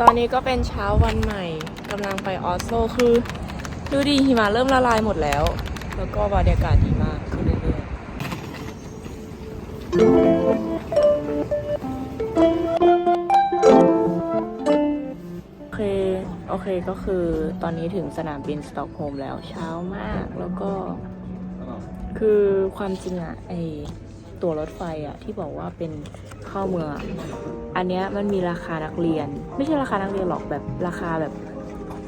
ตอนนี้ก็เป็นเช้าวันใหม่กำลังไปออสโลคือ ดูดีหิมะเริ่มละลายหมดแล้ว แล้วก็บรรยากาศดีมากขึ้นเรื่อยๆโอเคโอเคก็คือตอนนี้ถึงสนามบินสต็อกโฮล์มแล้วเช้ามากแล้วก็ คือความจริงอะไอ ตัวรถไฟอะที่บอกว่าเป็นเข้าเมืองอันเนี้ยมันมีราคานักเรียน ไม่ใช่ราคานักเรียนหรอกแบบราคาแบบ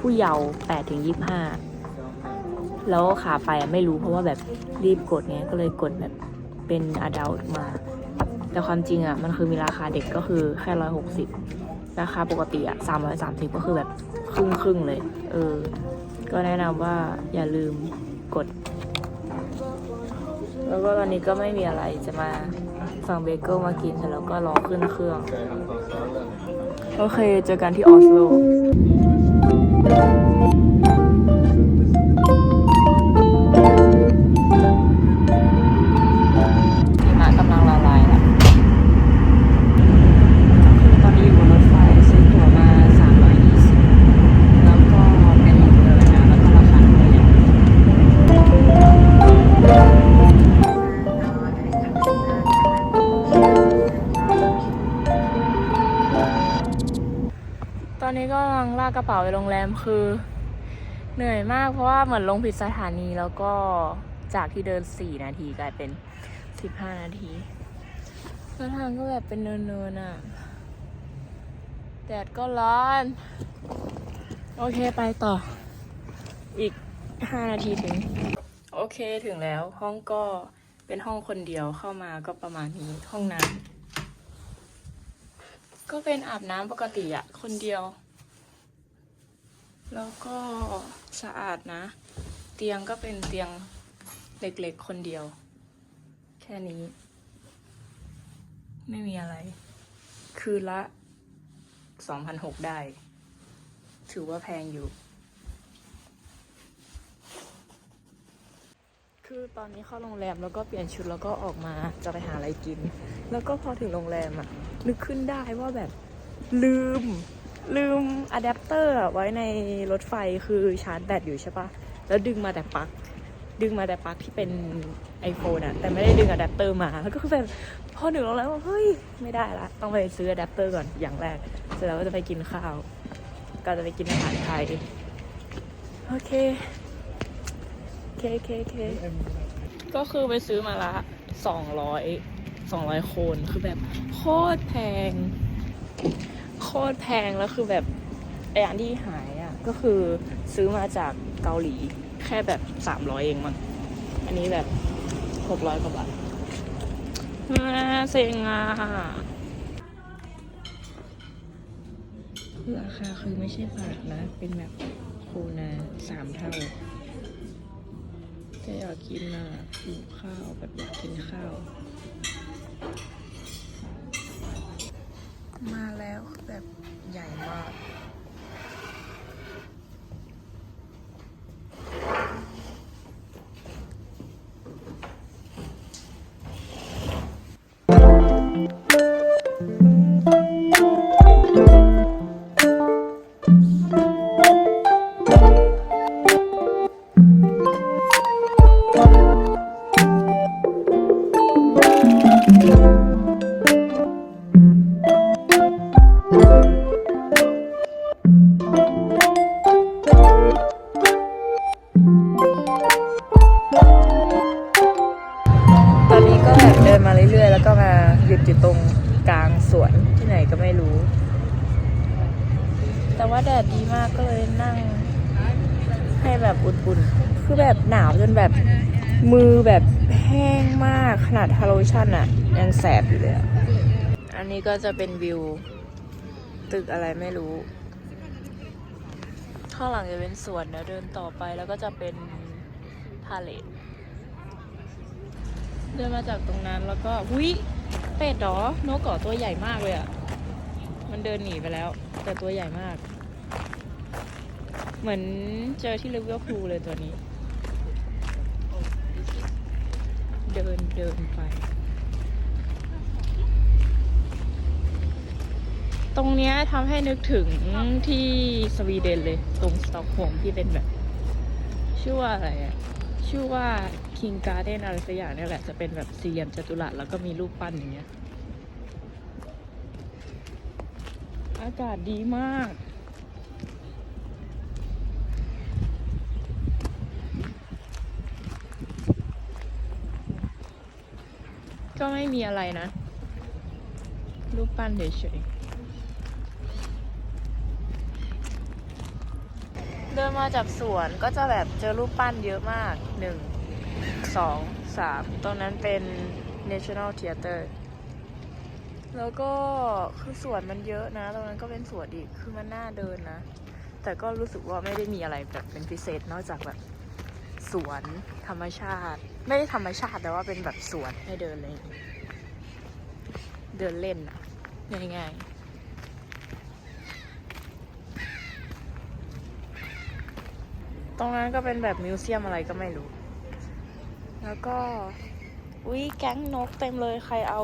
ผู้เยาว์8ถึง25แล้วขาไปไม่รู้เพราะว่าแบบรีบกดไงก็เลยกดแบบเป็น adult มา แต่ความจริงอะมันคือมีราคาเด็กก็คือแค่ร้อยหกสิบราคาปกติอะสามร้อยสามสิบก็คือแบบครึ่งครึ่งเลย เออ ก็แนะนำว่าอย่าลืมกด แล้วก็ตอนนี้ก็ไม่มีอะไรจะมาสั่งเบเกิลมากินเสร็จแล้วก็รอขึ้นเครื่อง โอเค เจอกันที่ออสโล นนี้ก็กำลังลากกระเป๋าไปโรงแรมคือ เหนื่อยมากเพราะว่าเหมือนลงผิดสถานีแล้วก็จากที่เดิน 4 นาทีกลายเป็น 15 นาทีแล้วทางก็แบบเป็นเนินๆอะ แดดก็ร้อน โอเคไปต่อ อีก 5 นาทีถึง โอเคถึงแล้วห้องก็เป็นห้องคนเดียวเข้ามาก็ประมาณนี้ห้องน้ำก็เป็นอาบน้ำปกติอะคนเดียว แล้วก็สะอาดนะ เตียงก็เป็นเตียงเล็กๆคนเดียว แค่นี้ ไม่มีอะไร คืนละสองพันหกได้ ถือว่าแพงอยู่ คือตอนนี้เข้าโรงแรมแล้วก็เปลี่ยนชุดแล้วก็ออกมาจะไปหาอะไรกิน แล้วก็พอถึงโรงแรมอะนึกขึ้นได้ว่าแบบลืม ลืมอะแดปเตอร์ไว้ในรถไฟคือชาร์จแบตอยู่ใช่ปะแล้วดึงมาแต่ปลั๊กดึงมาแต่ปลั๊กที่เป็น iPhone อะแต่ไม่ได้ดึงอะแดปเตอร์มาแล้วก็คือแบบพอถึงโรงแรมว่าเฮ้ยไม่ได้ละ ต้องไปซื้ออะแดปเตอร์ก่อนอย่างแรกเสร็จแล้วก็จะไปกินข้าว ก็จะไปกินอาหารไทยโอเคเคเคเคก็คือไปซื้อมาละสองร้อยสองร้อยโคนคือแบบโคตรแพง ตรแพงแล้วคือแบบไออันที่หายอะ ก็คือซื้อมาจากเกาหลี แค่แบบสามร้อยเองมั้งอันนี้แบบหกร้อยกว่าบาทน่เซ็งอะราคาคือไม่ใช่บาทนะ เป็นแบบคูณาสามเท่าจะอยากกินอะหิวข้าวแบบอยากกินข้าว มาแล้วแบบใหญ่มาก นาวจนแบบมือแบบแห้งมากขนาดฮาโลชั่นอะยังแสบอยู่เลยอะอันนี้ก็จะเป็นวิว ตึกอะไรไม่รู้ ข้างหลังจะเป็นสวนเดี๋ยวเดินต่อไปแล้วก็จะเป็นพาเลทเดินมาจากตรงนั้นแล้วก็หุยเป็ดหรอนกเกาะตัวใหญ่มากเลยอะ่ะมันเดินหนีไปแล้ว แต่ตัวใหญ่มาก เหมือนเจอที่ลิเวอร์พูลเลยตัวนี้ เดินเดินไป ตรงเนี้ยทำให้นึกถึงที่สวีเดนเลย ตรงสต็อกโฮมที่เป็นแบบ ชื่อว่าอะไรอะชื่อว่า King Garden อะไรสักอย่างเนี่ยแหละจะเป็นแบบสี่เหลี่ยมจัตุรัสแล้วก็มีรูปปั้นอย่างเงี้ย อากาศดีมาก ก็ไม่มีอะไรนะ รูปปั้นเฉยๆ เดินมาจากสวนก็จะแบบเจอรูปปั้นเยอะมากหนึ่งสองสามตรงนั้นเป็น National Theater แล้วก็คือสวนมันเยอะนะ ตรงนั้นก็เป็นสวนอีก คือมันน่าเดินนะ แต่ก็รู้สึกว่าไม่ได้มีอะไรแบบเป็นพิเศษนอกจากแบบ สวนธรรมชาติ ไม่ได้ธรรมชาติแต่ว่าเป็นแบบสวนให้เดินเลย เดินเล่นอะง่ายๆตรงนั้นก็เป็นแบบมิวเซียมอะไรก็ไม่รู้ แล้วก็ อุ้ยแก๊งนกเต็มเลย ใครเอา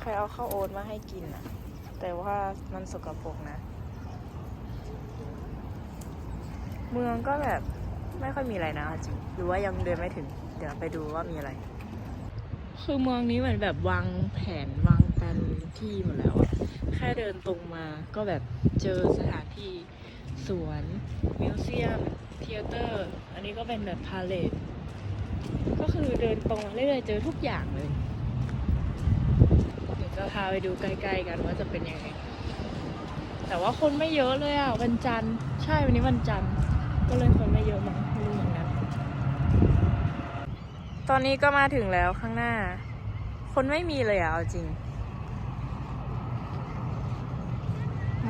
ใครเอาข้าวโอ๊ตมาให้กินอะแต่ว่ามันสกปรกนะ เมืองก็แบบ ไม่ค่อยมีอะไรนะจริงหรือว่ายังเดินไม่ถึง เดี๋ยวไปดูว่ามีอะไร คือเมืองนี้เหมือนแบบวางแผนวางแผนที่หมดแล้วอะแค่เดินตรงมาก็แบบเจอสถานที่สวนมิวเซียมเทเตอร์ อันนี้ก็เป็นแบบพาเลทก็คือเดินตรงเรื่อยๆเจอทุกอย่างเลยเดี๋ยวจะพาไปดูใกล้ๆกันว่าจะเป็นยังไงแต่ว่าคนไม่เยอะเลยอะวันจันทร์ใช่วันนี้วันจันทร์ก็เลยคนไม่เยอะมั้งไม่รู้เหมือนกัน ตอนนี้ก็มาถึงแล้วข้างหน้า คนไม่มีเลยอะเอาจริง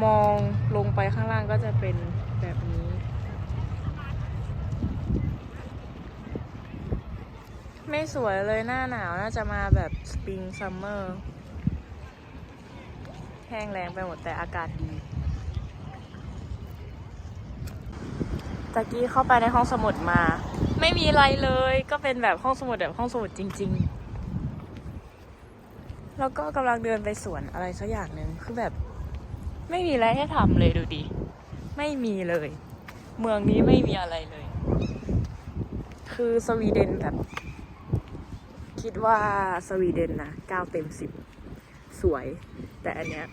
มองลงไปข้างล่างก็จะเป็นแบบนี้ ไม่สวยเลยหน้าหนาวน่าจะมาแบบสปริงซัมเมอร์แห้งแรงไปหมดแต่อากาศดีตะกี้เข้าไปในห้องสมุดมา ไม่มีอะไรเลย ก็เป็นแบบห้องสมุดแบบห้องสมุดจริง ๆ แล้วก็กำลังเดินไปสวนอะไรสักอย่างหนึ่งคือแบบ ไม่มีอะไรให้ทำเลยดูดิ ไม่มีเลย เมืองนี้ไม่มีอะไรเลย คือสวีเดนแบบ คิดว่าสวีเดนนะเก้าเต็มสิบสวย แต่อันเนี้ย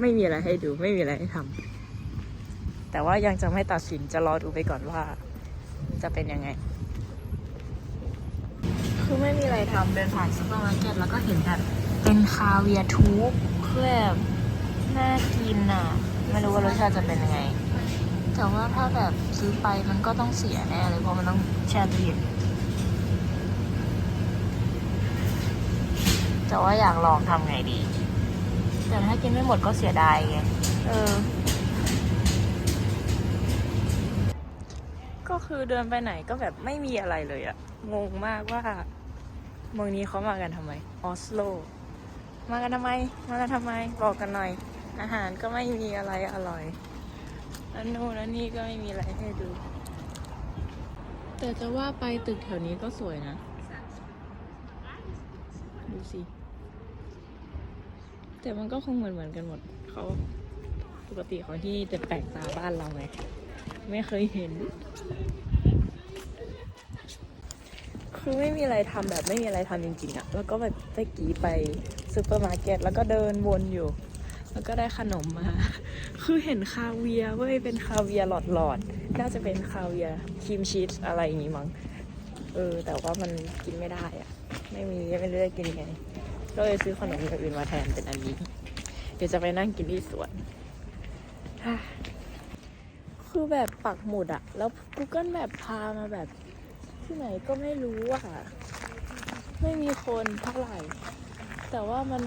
ไม่มีอะไรให้ดูไม่มีอะไรให้ทำแต่ว่ายังจะไม่ตัดสินจะรอดูไปก่อนว่า จะเป็นยังไง คือไม่มีอะไรทำเดินผ่านซูเปอร์มาร์เก็ตแล้วก็เห็นแบบเป็นคาเวียร์ทูบคือแบบน่ากินอะ ไม่รู้ว่ารสชาติจะเป็นยังไง แต่ว่าถ้าแบบซื้อไปมันก็ต้องเสียแน่เลยเพราะมันต้องแช่ตู้เย็นแต่ว่าอยากลองทำไงดี แต่ถ้ากินไม่หมดก็เสียดายไง เออ ก็คือเดินไปไหนก็แบบไม่มีอะไรเลยอะงงมากว่าเมืองนี้เขามากันทำไมออสโล มากันทำไม มากันทำไม บอกกันหน่อย อาหารก็ไม่มีอะไรอร่อยอันนู้นอันนี้ก็ไม่มีอะไรให้ดู แต่จะว่าไปตึกแถวนี้ก็สวยนะ ดูสิ แต่มันก็คงเหมือนเหมือนๆกันหมดเขาปกติของที่นี่จะแปลกตาบ้านเราไง ไม่เคยเห็น คือไม่มีอะไรทำแบบไม่มีอะไรทำจริงๆอะแล้วก็แบบตะกี้ไปซูเปอร์มาร์เก็ตแล้วก็เดินวนอยู่ แล้วก็ได้ขนมมา คือเห็นคาเวียเว้ยเป็นคาเวียหลอดๆ น่าจะเป็นคาเวียครีมชีสอะไรอย่างงี้มั้ง เออ แต่ว่ามันกินไม่ได้อะไม่มีไม่รู้จะกินไง ก็เลยซื้อขนมอย่างอื่นมาแทนเป็นอันนี้ เดี๋ยวจะไปนั่งกินที่สวน คือแบบปักหมุดอะแล้ว Google แบบพามาแบบ ที่ไหนก็ไม่รู้อะไม่มีคนเท่าไหร่ แต่ว่ามัน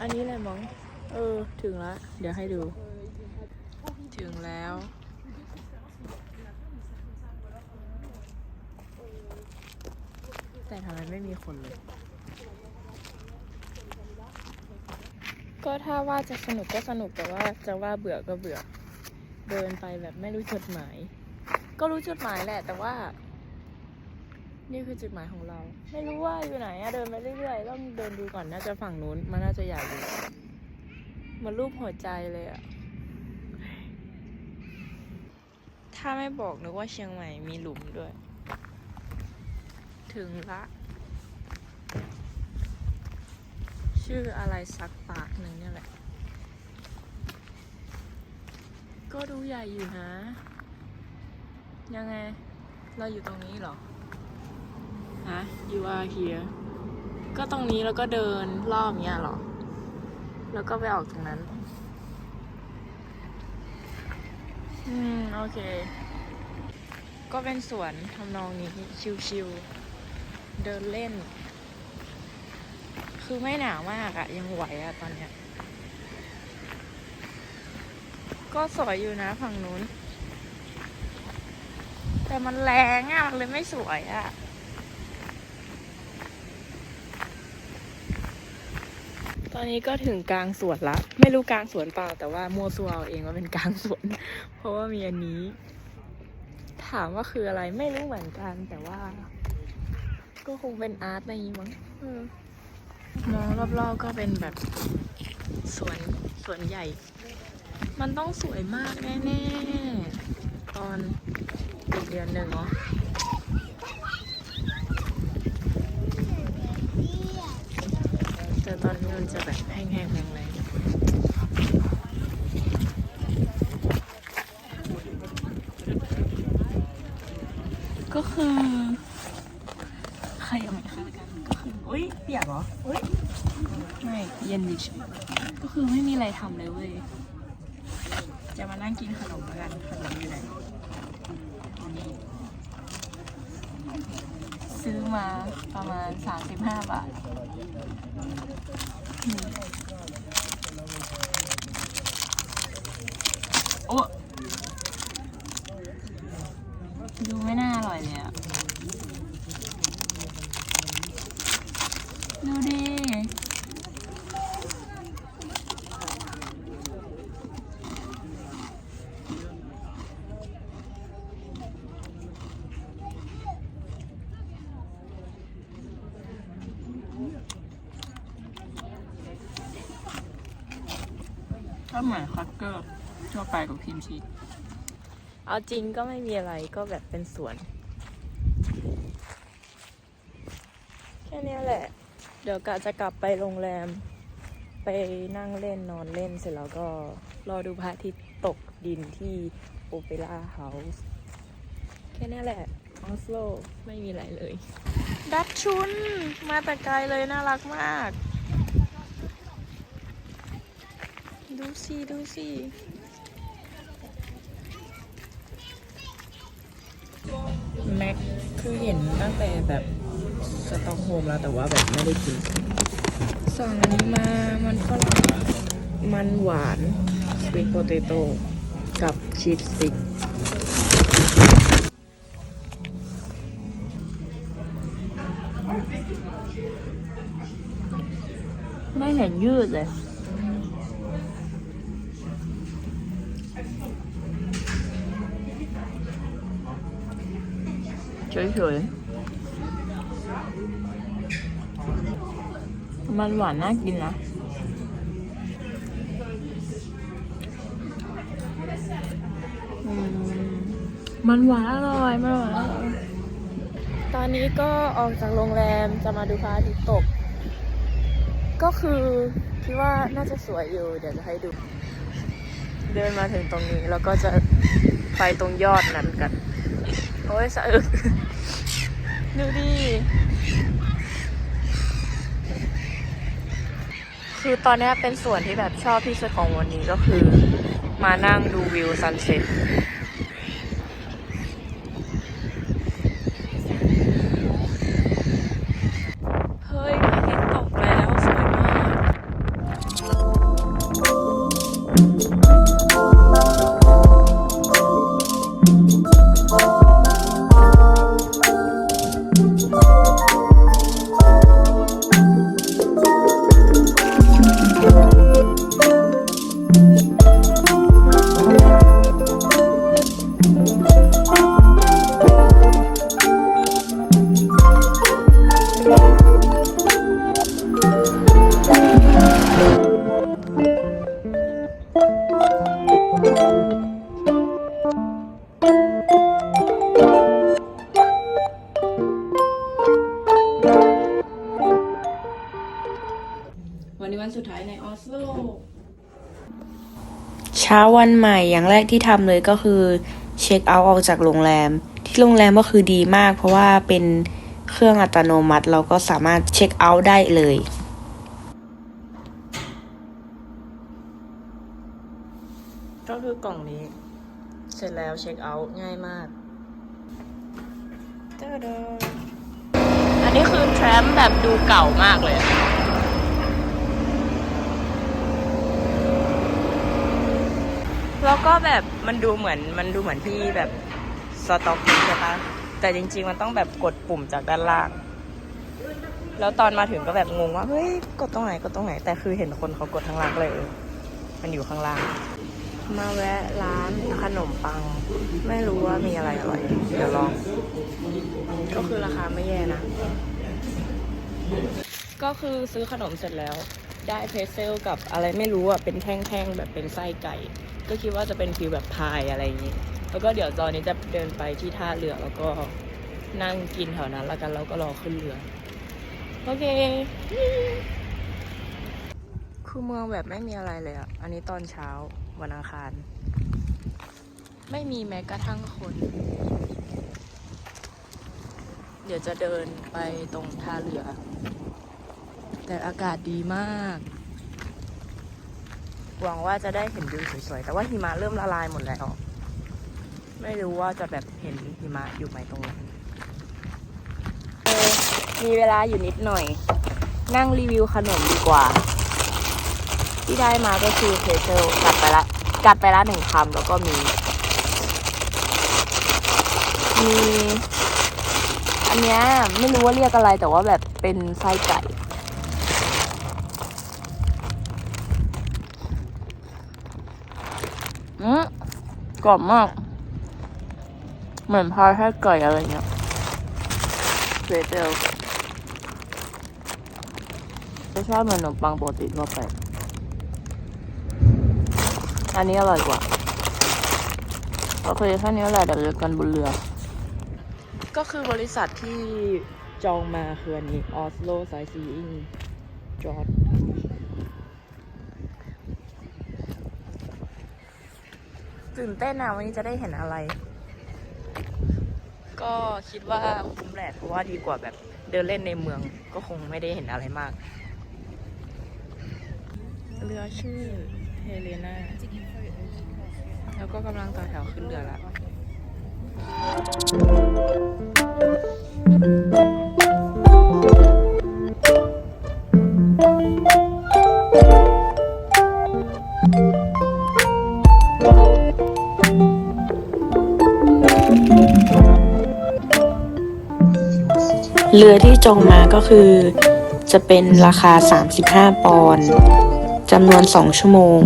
อันนี้แหละมั้งเออ ถึงล้วเดี๋ยวให้ดู ถึงแล้ว แต่ทำไมไม่มีคนเลย ก็ถ้าว่าจะสนุกก็สนุกแต่ว่าจะว่าเบื่อก็เบื่อ เดินไปแบบไม่รู้จุดหมาย ก็รู้จุดหมายแหละ แต่ว่า นี่คือจุดหมายของเรา ไม่รู้ว่าอยู่ไหนอะเดินไปเรื่อยๆต้องเดินดูก่อนน่าจะฝั่งนู้นมันน่าจะใหญ่อยู่เหมารูปหัวใจเลยอะถ้าไม่บอกนึกว่าเชียงใหม่มีหลุมด้วย ถึงละ ชื่ออะไรสักปากหนึ่งเนี่ยแหละ ก็ดูใหญ่อยู่นะ ยังไง เราอยู่ตรงนี้เหรอ ฮะ you are here ก็ตรงนี้แล้วก็เดินรอบเนี้ยเหรอ แล้วก็ไปออกตรงนั้น อืม โอเค ก็เป็นสวนทำนองนี้ชิวๆเดินเล่น คือไม่หนาวมากอะยังไหวอะตอนเนี้ย ก็สวยอยู่นะฝั่งนู้น แต่มันแรงอะมันเลยไม่สวยอะตอนนี้ก็ถึงกลางสวนละ ไม่รู้กลางสวนเปล่า แต่ว่ามั่วซัวเอาเองว่าเป็นกลางสวน เพราะว่ามีอันนี้ ถามว่าคืออะไรไม่รู้เหมือนกัน แต่ว่า ก็คงเป็นอาร์ตอะไรอย่างงี้มั้งเออมองรอบๆก็เป็นแบบสวนสวนใหญ่ มันต้องสวยมากแน่ๆ ตอนอีกเดือนหนึ่งเนาะแต่ตอนนี้มันจะแบบแห้งๆแรงๆก็คือใครเอาไหมคะกันก็คืออุ้ยเปียกเหรออุ้ยไม่เย็นดิชก็คือไม่มีอะไรทำเลยเว้ย จะมานั่งกินขนมกัน ขนมอยู่ไหนอันนี้ซื้อมาประมาณ 35 บาทโอ้ดูไม่น่าอร่อยเลยอะดูดิ ก็เหมือนคัตเกอร์ทั่วไปกับครีมชีสเอาจริงก็ไม่มีอะไรก็แบบเป็นสวน แค่เนี้ยแหละ เดี๋ยวกะจะกลับไปโรงแรม ไปนั่งเล่นนอนเล่นเสร็จแล้วก็รอดูพระอาทิตย์ตกดินที่โอเปร่าเฮาส์แค่เนี้ยแหละออสโลไม่มีอะไรเลย ดัชชุน มาแต่ไกลเลยน่ารักมาก ดูสิดูสิแม็กคือเห็นตั้งแต่แบบสต็อกโฮล์มแล้วแต่ว่าแบบไม่ได้กินสั่งอันนี้มามันฝรั่งมันหวานสวีทโปเตโต้กับชีสสติ๊กไม่เห็นยืดเลย เฉยๆ มันหวานน่ากินนะมมันหวานอร่อย มันหวานอร่อย ตอนนี้ก็ออกจากโรงแรมจะมาดูพระอาทิตย์ตก ก็คือคิดว่าน่าจะสวยอยู่ เดี๋ยวจะให้ดู เดินมาถึงตรงนี้แล้วก็จะไปตรงยอดนั้นกัน โอ้ยสะอึก ดูดิ คือตอนนี้เป็นส่วนที่แบบชอบที่สุดของวันนี้ก็คือ มานั่งดูวิวซันเซ็ต วันใหม่อย่างแรกที่ทำเลยก็คือเช็คเอาท์ออกจากโรงแรม ที่โรงแรมก็คือดีมาก เพราะว่าเป็นเครื่องอัตโนมัติเราก็สามารถเช็คเอาท์ได้เลยก็คือกล่องนี้ เสร็จแล้วเช็คเอาท์ง่ายมากเจ้าเดออันนี้คือแทรมแบบดูเก่ามากเลยอะ แล้วก็แบบมันดูเหมือนมันดูเหมือนที่แบบสต็อกใช่ปะแต่จริง ๆ มันต้องแบบกดปุ่มจากด้านล่าง แล้วตอนมาถึงก็แบบงงว่าเฮ้ยกดตรงไหนกดตรงไหน แต่คือเห็นคนเขากดข้างล่างเลยเออมันอยู่ข้างล่าง มาแวะร้านขนมปัง ไม่รู้ว่ามีอะไรอร่อยเดี๋ยวลอง ก็คือราคาไม่แย่นะ ก็คือซื้อขนมเสร็จแล้ว ได้เพรสเซลกับอะไรไม่รู้อะ เป็นแท่งๆ แบบเป็นไส้ไก่ ก็คิดว่าจะเป็นฟิลแบบพายอะไรอย่างนี้ แล้วก็เดี๋ยวตอนนี้จะเดินไปที่ท่าเรือแล้วก็นั่งกินแถวนั้นแล้วกันแล้วก็รอขึ้นเรือ โอเค คือเมืองแบบไม่มีอะไรเลยอะ อันนี้ตอนเช้าวันอังคาร ไม่มีแม้กระทั่งคน เดี๋ยวจะเดินไปตรงท่าเรือ แต่อากาศดีมาก หวังว่าจะได้เห็นวิวสวยๆ แต่ว่าหิมะเริ่มละลายหมดแล้ว ไม่รู้ว่าจะแบบเห็นหิมะอยู่ไหมตรงนั้นมีเวลาอยู่นิดหน่อย นั่งรีวิวขนมดีกว่า ที่ได้มาก็คือเพเซลกัดไปละกัดไปละหนึ่งคำแล้วก็มี มี อันเนี้ยไม่รู้ว่าเรียกอะไรแต่ว่าแบบเป็นไส้ไก่ กรอบมาก เหมือนพายแค่ไก่อะไรเงี้ยเพเซลรสชาติเหมือนขนมปังปกติทั่วไป อันนี้อร่อยกว่าโอเคแค่นี้แหละเดี๋ยวเจอกันบนเรือ ก็คือบริษัทที่จองมาคืออันนี้ Oslo Sightseeing j o r d ตื่นเต้นอะวันนี้จะได้เห็นอะไร ก็คิดว่าคุ้มแหละเพราะว่าดีกว่าแบบเดินเล่นในเมืองก็คงไม่ได้เห็นอะไรมาก เรือชื่อเฮเลนาแล้วก็กำลังต่อแถวขึ้นเรือละ เรือที่จองมาก็คือ จะเป็นราคา 35 ปอนด์จำนวน 2 ชั่วโมง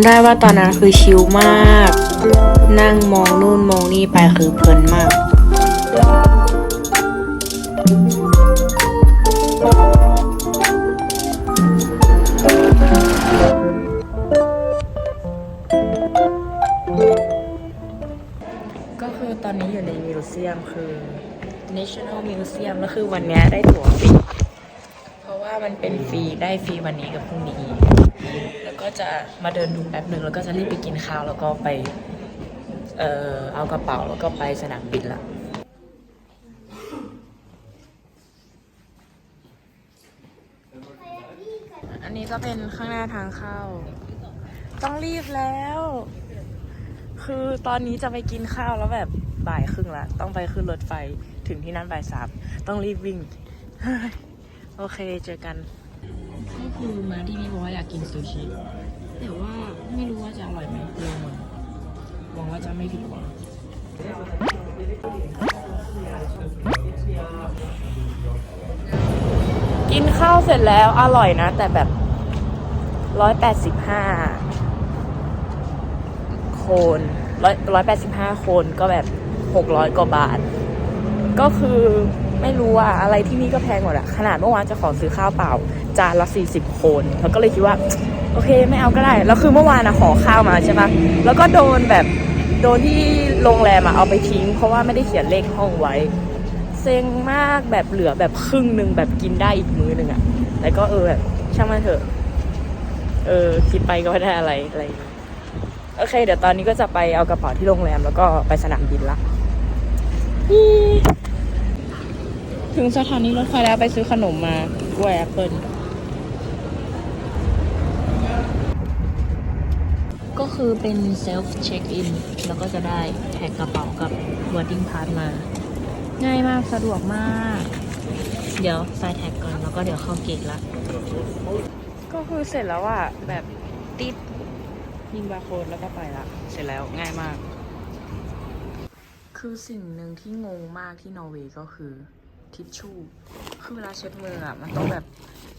ำได้ว่าตอนนั้นคือชิลมาก นั่งมองนู่นมองนี่ไปคือเพลินมากก็คือตอนนี้อยู่ในมิวเซียมคือ National Museum แล้วคือวันนี้ได้ตั๋วฟรี เพราะว่ามันเป็นฟรีได้ฟรีวันนี้กับพรุ่งนี้ จะมาเดินดูแป๊บหนึ่งแล้วก็จะรีบไปกินข้าวแล้วก็ไป เอ่อเอากระเป๋าแล้วก็ไปสนามบินละอันนี้ก็เป็นข้างหน้าทางเข้า ต้องรีบแล้ว คือตอนนี้จะไปกินข้าวแล้วแบบบ่ายครึ่งละต้องไปขึ้นรถไฟถึงที่นั่นบ่ายสามต้องรีบวิ่ง โอเคเจอกัน ก็คือมาที่นี่เพราะว่าอยากกินซูชิแต่ว่าไม่รู้ว่าจะอร่อยไหมลองมาหวังว่าจะไม่ผิดหวังกินข้าวเสร็จแล้วอร่อยนะ แต่แบบร้อยแปดสิบห้าโคนร้อยร้อยแปดสิบห้าโคนก็แบบหกร้อยกว่าบาท ก็คือไม่รู้ว่าอะไรที่นี่ก็แพงหมดอะขนาดเมื่อวานจะขอซื้อข้าวเปล่า จานละ 40โคนแล้วก็เลยคิดว่า โอเคไม่เอาก็ได้ แล้วคือเมื่อวานอะขอข้าวมาใช่ปะแล้วก็โดนแบบโดนที่โรงแรมอะเอาไปทิ้ง เพราะว่าไม่ได้เขียนเลขห้องไว้ เซ็งมากแบบเหลือแบบครึ่งหนึ่งแบบกินได้อีกมื้อหนึ่งอะแต่ก็เออแบบช่างมันเถอะ เออคิดไปก็ไม่ได้อะไรอะไรโอเค เดี๋ยวตอนนี้ก็จะไปเอากระเป๋าที่โรงแรมแล้วก็ไปสนามบินละนี่ถึงสถานีรถไฟแล้วไปซื้อขนมมากล้วยแอปเปิล ก็คือเป็นเซลฟ์เช็คอินแล้วก็จะได้แท็กกระเป๋ากับ boarding pass มา ง่ายมากสะดวกมาก เดี๋ยวใส่แท็กก่อน แล้วก็เดี๋ยวเข้าเกตละ ก็คือเสร็จแล้วอะแบบติดยิงบาร์โค้ดแล้วก็ไปละ เสร็จแล้วง่ายมาก คือสิ่งหนึ่งที่งงมากที่นอร์เวย์ก็คือ ทิชชู่คือเวลาเช็ดมืออะมันต้องแบบ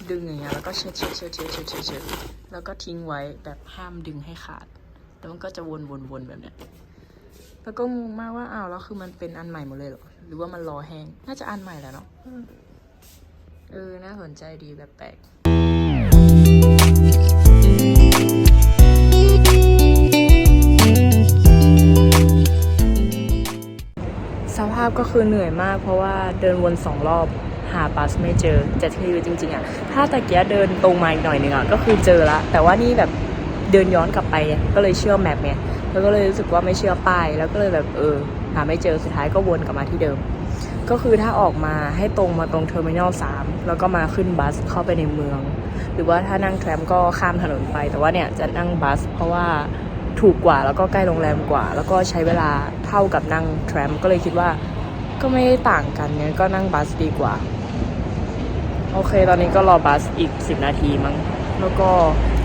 ดึงอย่างเงี้ยแล้วก็เช็ดเช็ดเช็ดเช็ดเช็ดเช็ดเช็ดแล้วก็ทิ้งไว้แบบห้ามดึงให้ขาด แล้วมันก็จะวนวนวนแบบเนี้ยแล้วก็งงมากว่าอ้าวแล้วคือมันเป็นอันใหม่หมดเลยเหรอหรือว่ามันรอแห้งน่าจะอันใหม่แหล้วเนาะเออน่าสนใจดีแบบแปลกาพก็คือเหนื่อยมาก เพราะว่าเดินวนสองรอบหาบัสไม่เจอจะคือจริง ๆอะถ้าตะเกียเดินตรงมาอีกหน่อยหนึงอะก็คือเจอละแต่ว่านี่แบบเดินย้อนกลับไปก็เลยเชื่อแมพไงแล้วก็เลยรู้สึกว่าไม่เชื่อป้ายแล้วก็เลยแบบเออหาไม่เจอสุดท้ายก็วนกลับมาที่เดิม ก็คือถ้าออกมาให้ตรงมาตรงเทอร์มินอลสามแล้วก็มาขึ้นบัสเข้าไปในเมือง หรือว่าถ้านั่งแทรมก็ข้ามถนนไป แต่ว่าเนี่ยจะนั่งบัส เพราะว่า ถูกกว่าแล้วก็ใกล้โรงแรมกว่า แล้วก็ใช้เวลาเท่ากับนั่งแทรมก็เลยคิดว่าก็ไม่ได้ต่างกันเนี่ยก็นั่งบัสดีกว่า โอเค ตอนนี้ก็รอบัสอีกสิบนาทีมั้งแล้วก็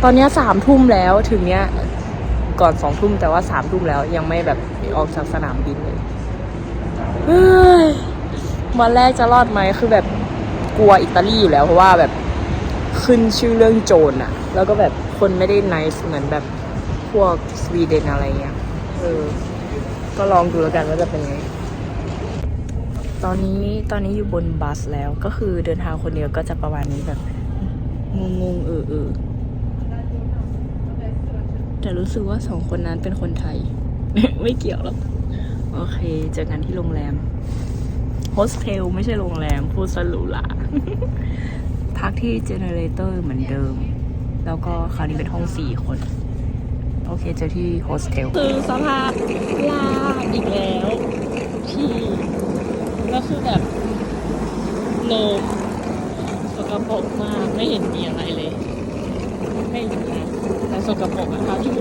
ตอนนี้สามทุ่มแล้วถึงเนี้ยก่อนสองทุ่มแต่ว่าสามทุ่มแล้วยังไม่แบบออกจากสนามบินเลยเฮ้ยวันแรกจะรอดไหมคือแบบกลัวอิตาลีอยู่แล้วเพราะว่าแบบขึ้นชื่อเรื่องโจรอะแล้วก็แบบคนไม่ได้ไนส์เหมือนแบบ วกสวีเดนอะไรเงี้ยเออ ก็ลองดูแล้วกันว่าจะเป็นไง ตอนนี้ตอนนี้อยู่บนบัสแล้วก็คือเดินทางคนเดียวก็จะประมาณนี้แบบงงงๆเออเออแต่รู้สึกว่าสองคนนั้นเป็นคนไทย ไม่เกี่ยวหรอกโอเค เจอกันที่โรงแรมโฮสเทลไม่ใช่โรงแรมพูดสรุละพักที่เจเนเรเตอร์เหมือนเดิม แล้วก็คราวนี้เป็นห้องสี่คน โอเคเจอที่โฮสเทลคือสภาพลาอีกแล้วที่ก็คือแบบโลมสกปรกมากไม่เห็นมีอะไรเลย ไม่เห็นะแต่สกปรกอะค่ะที่